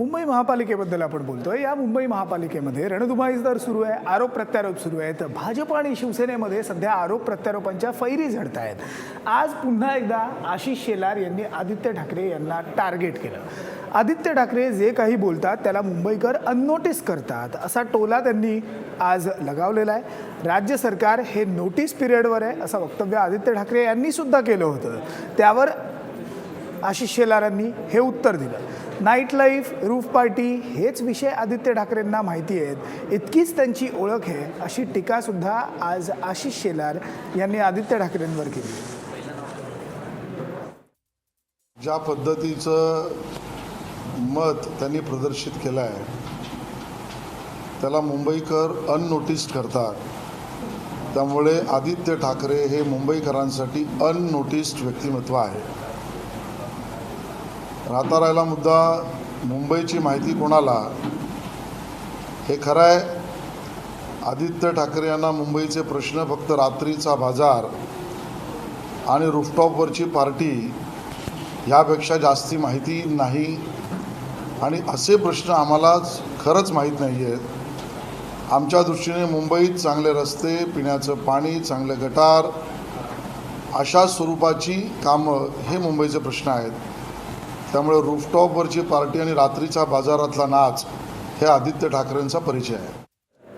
मुंबई महापालिकेबद्दल आपण बोलतोय. या मुंबई महापालिकेमध्ये रणधुमाईज दर सुरू आहे आरोप प्रत्यारोप सुरू आहेत. भाजप आणि शिवसेनेमध्ये सध्या आरोप प्रत्यारोपांच्या फैरी झडत आहेत आज पुन्हा एकदा आशिष शेलार यांनी आदित्य ठाकरे यांना टार्गेट केलं. आदित्य ठाकरे जे काही बोलतात त्याला मुंबईकर अननोटीस करतात असा टोला त्यांनी आज लगावलेला आहे. राज्य सरकार हे नोटीस पिरियडवर आहे असं वक्तव्य आदित्य ठाकरे यांनी सुद्धा केलं होतं. त्यावर आशिष शेलारांनी हे उत्तर दिलं. नाईट लाईफ रूफ पार्टी हेच विषय आदित्य ठाकरेंना माहिती आहेत. इतकीच त्यांची ओळख आहे अशी टीकासुद्धा आज आशिष शेलार यांनी आदित्य ठाकरेंवर केली. ज्या पद्धतीचं मत त्यांनी प्रदर्शित केलं आहे त्याला मुंबईकर अननोटिस्ड करतात. त्यामुळे आदित्य ठाकरे हे मुंबईकरांसाठी अननोटिस्ड व्यक्तिमत्व आहे. राहता राहिला मुद्दा मुंबईची माहिती कोणाला? हे खरं आहे आदित्य ठाकरे यांना मुंबईचे प्रश्न फक्त रात्रीचा बाजार आणि रूफटॉपवरची पार्टी ह्यापेक्षा जास्ती माहिती नाही. आणि असे प्रश्न आम्हाला खरंच माहीत नाही आहेत आमच्या दृष्टीने मुंबईत चांगले रस्ते पिण्याचं पाणी चांगले गटार अशा स्वरूपाची कामं हे मुंबईचे प्रश्न आहेत. त्यामुळे रूफटॉपवरची पार्टी आणि रात्रीचा बाजारातला नाच हे आदित्य ठाकरेंचा परिचय आहे.